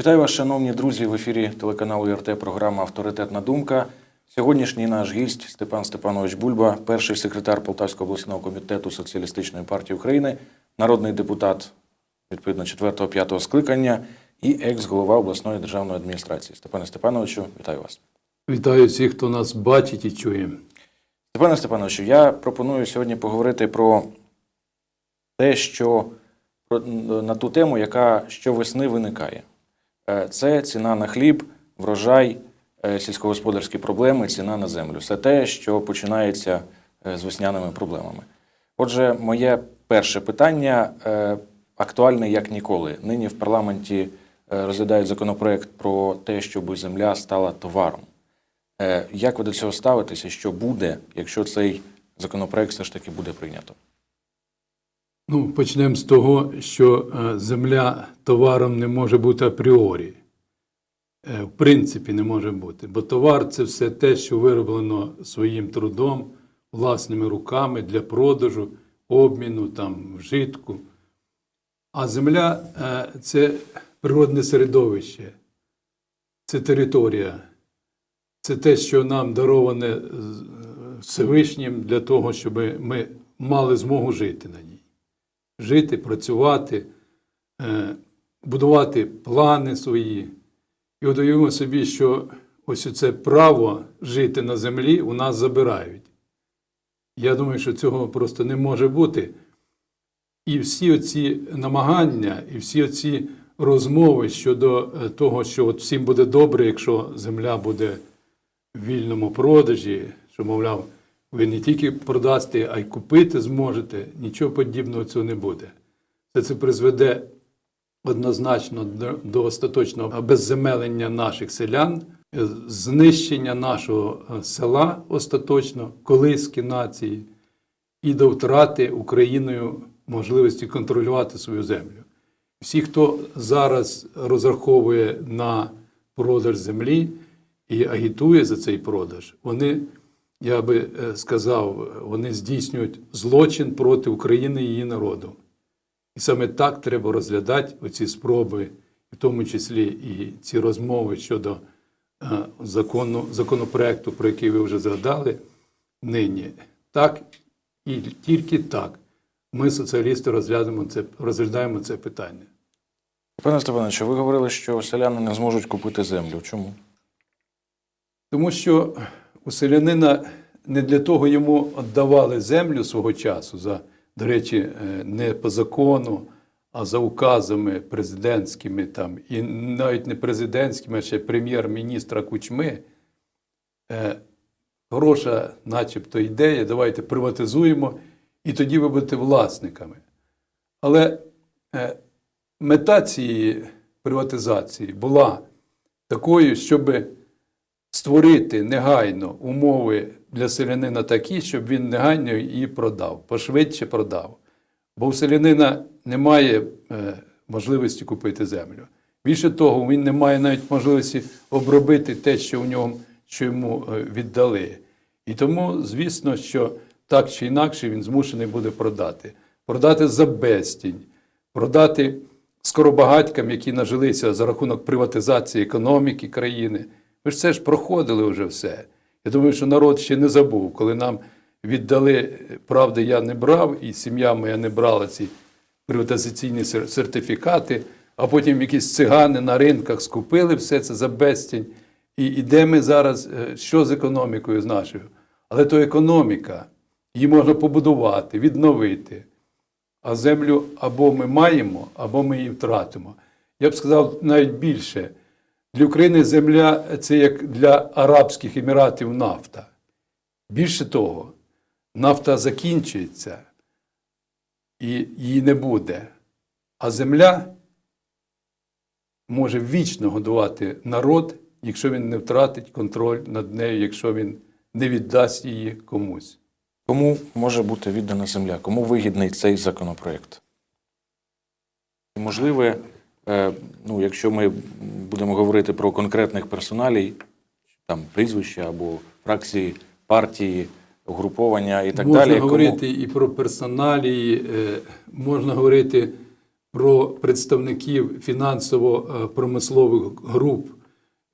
Вітаю вас, шановні друзі, в ефірі телеканалу РТ програма Авторитетна думка. Сьогоднішній наш гість Степан Степанович Бульба, перший секретар Полтавського обласного комітету Соціалістичної партії України, народний депутат відповідно 4-5 скликання і екс-голова обласної державної адміністрації. Степане Степановичу, вітаю вас. Вітаю всіх, хто нас бачить і чує. Степане Степановичу, я пропоную сьогодні поговорити про те, що на ту тему, яка щовесни виникає. Е, Це ціна на хліб, врожай, е, сільськогосподарські проблеми, ціна на землю. Все те, що починається е, з весняними проблемами. Отже, моє перше питання актуальне як ніколи. Нині в парламенті розглядають законопроект про те, щоб земля стала товаром. Як ви до цього ставитеся? Що буде, якщо цей законопроект все ж таки буде прийнято? Ну, почнемо з того, що е, земля товаром не може бути апріорі. Е, В принципі, не може бути. Бо товар це все те, що вироблено своїм трудом, власними руками для продажу, обміну, там, вжитку. А земля е, це природне середовище, це територія, це те, що нам дароване Всевишнім для того, щоб ми мали змогу жити на ній. Жити, працювати, е, будувати плани свої. І уявимо собі, що ось це право жити на землі у нас забирають. Я думаю, що цього просто не може бути. І всі оці намагання, і всі оці розмови щодо е, того, що от всім буде добре, якщо земля буде в вільному продажі, що, мовляв, ви не тільки продасте, а й купити зможете, нічого подібного цього не буде. Це це призведе однозначно до, остаточного обезземелення наших селян, е, знищення нашого е, села остаточно, колиски нації, і до втрати Україною можливості контролювати свою землю. Всі, хто зараз розраховує на продаж землі і агітує за цей продаж, вони, я би е, сказав, вони здійснюють злочин проти України і її народу. І саме так треба розглядати оці спроби, в тому числі і ці розмови щодо е, закону, законопроекту, про який ви вже згадали нині. Так і тільки так ми, соціалісти, розглядаємо це, розглядаємо це питання. Пане Степановичу, ви говорили, що селяни не зможуть купити землю. Чому? Тому що у селянина не для того йому віддавали землю свого часу, за, до речі, е, не по закону, а за указами президентськими, там, і навіть не президентськими, а ще прем'єр-міністра Кучми. Е, Хороша, начебто, ідея, давайте приватизуємо, і тоді ви будете власниками. Але е, мета цієї приватизації була такою, щоби створити негайно умови для селянина такі, щоб він негайно її продав, пошвидше продав. Бо у селянина немає е, можливості купити землю. Більше того, він не має навіть можливості обробити те, що в ньому, що йому е, віддали. І тому, звісно, що так чи інакше він змушений буде продати. Продати за безцінь, продати скоробагатькам, які нажилися за рахунок приватизації економіки країни. Ви ж це ж проходили вже все. Я думаю, що народ ще не забув, коли нам віддали, правда, я не брав, і сім'я моя не брала ці приватизаційні сертифікати, а потім якісь цигани на ринках скупили все це за безцінь. І, і де ми зараз, е, що з економікою з нашою? Але то економіка, її можна побудувати, відновити. А землю або ми маємо, або ми її втратимо. Я б сказав навіть більше. Для України земля це як для Арабських Еміратів нафта. Більше того, нафта закінчується і її не буде. А земля може вічно годувати народ, якщо він не втратить контроль над нею, якщо він не віддасть її комусь. Кому може бути віддана земля? Кому вигідний цей законопроект? Можливе, ну, якщо ми будемо говорити про конкретних персоналій, там прізвища або фракції, партії, угруповання і так можна далі. говорити і про персоналії, е, можна говорити про представників фінансово-промислових груп,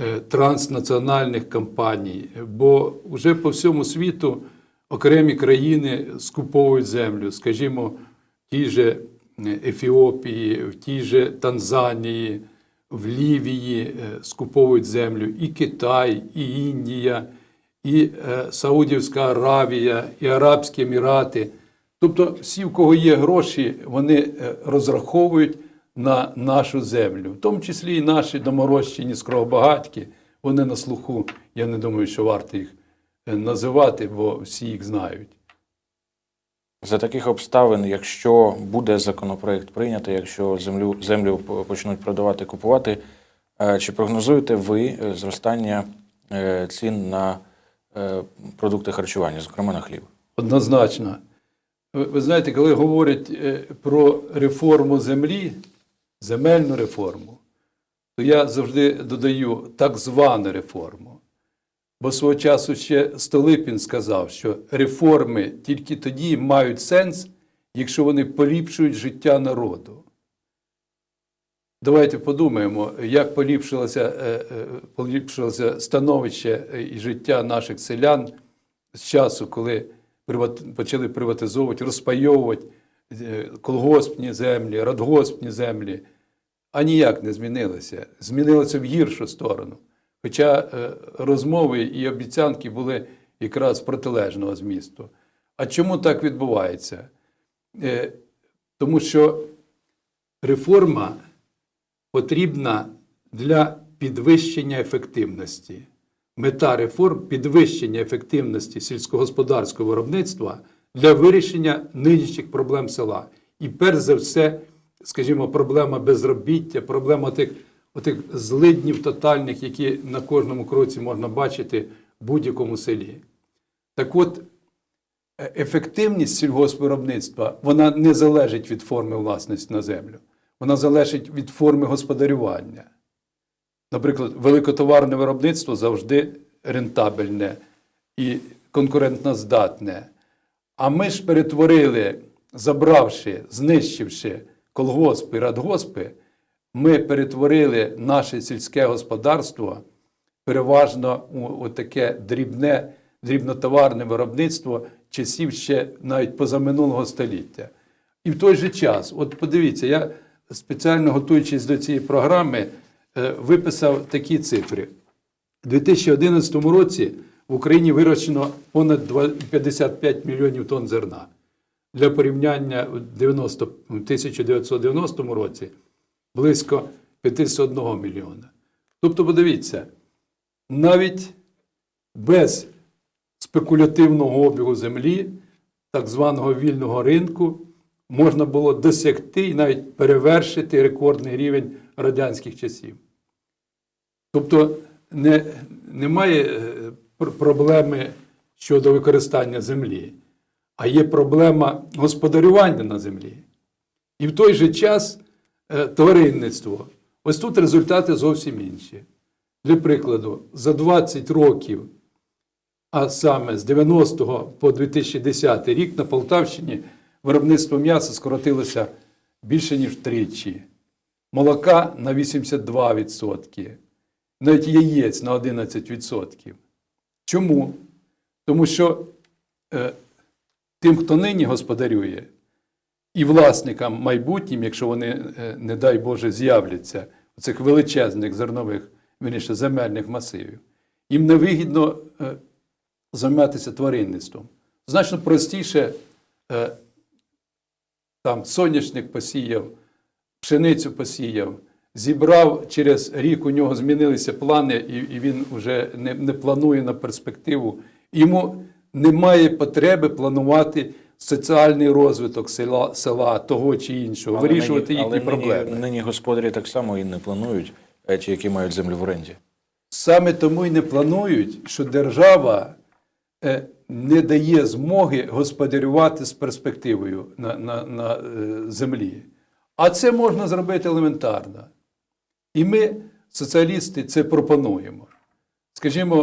е, транснаціональних компаній, бо вже по всьому світу окремі країни скуповують землю, скажімо, в тій же Ефіопії, в тій же Танзанії, в Лівії е, скуповують землю і Китай, і Індія, і е, Саудівська Аравія, і Арабські Емірати. Тобто, всі, в кого є гроші, вони е, розраховують на нашу землю, в тому числі і наші доморощені скоробагатьки, вони на слуху. Я не думаю, що варто їх е, називати, бо всі їх знають. За таких обставин, якщо буде законопроект прийнятий, якщо землю, землю почнуть продавати, купувати, е, чи прогнозуєте ви е, зростання е, цін на продукти харчування, зокрема на хліб? Однозначно. Ви, знаєте, коли говорять про реформу землі, земельну реформу, то я завжди додаю так звану реформу. Бо свого часу ще Столипін сказав, що реформи тільки тоді мають сенс, якщо вони поліпшують життя народу. Давайте подумаємо, як поліпшилося, е, е, поліпшилося становище і життя наших селян з часу, коли почали приватизовувати, розпайовувати е, колгоспні землі, радгоспні землі, а ніяк не змінилося. Змінилося в гіршу сторону. Хоча е, розмови і обіцянки були якраз протилежного змісту. А чому так відбувається? Е, Тому що реформа потрібна для підвищення ефективності. Мета реформ підвищення ефективності сільськогосподарського виробництва для вирішення нинішніх проблем села. І перш за все, скажімо, проблема безробіття, проблема тих, отих злиднів тотальних, які на кожному кроці можна бачити в будь-якому селі. Так от, е- ефективність сільгоспвиробництва вона не залежить від форми власності на землю. Вона залежить від форми господарювання. Наприклад, великотоварне виробництво завжди рентабельне і конкурентноздатне. А ми ж перетворили, забравши, знищивши колгоспи, радгоспи, ми перетворили наше сільське господарство переважно у, таке дрібне, дрібнотоварне виробництво часів ще навіть позаминулого століття. І в той же час, от подивіться, я спеціально готуючись до цієї програми, е, виписав такі цифри. У 2011 році в Україні вирощено понад 55 мільйонів тонн зерна. Для порівняння 90, 1990 році близько 51 мільйона. Тобто, подивіться, навіть без спекулятивного обігу землі, так званого вільного ринку, можна було досягти і навіть перевершити рекордний рівень радянських часів. Тобто не, немає е, проблеми щодо використання землі, а є проблема господарювання на землі. І в той же час тваринництво. Ось тут результати зовсім інші. Для прикладу, за 20 років, а саме з 90 по 2010 рік на Полтавщині виробництво м'яса скоротилося більше, ніж втричі. Молока на 82%, навіть яєць на 11%. Чому? Тому що е, тим, хто нині господарює, і власникам майбутнім, якщо вони, е, не дай Боже, з'являться цих величезних зернових, вірніше, земельних масивів, їм невигідно е, займатися тваринництвом. Значно простіше е, там соняшник посіяв, пшеницю посіяв, зібрав через рік, у нього змінилися плани, і, він вже не планує на перспективу. Йому немає потреби планувати соціальний розвиток села, села того чи іншого, вирішувати нині, їхні але проблеми. Нині, нині господарі так само і не планують, е, ті, які мають землю в оренді. Саме тому й не планують, що держава е, не дає змоги господарювати з перспективою на, на, на е, землі. А це можна зробити елементарно. І ми, соціалісти, це пропонуємо. Скажімо,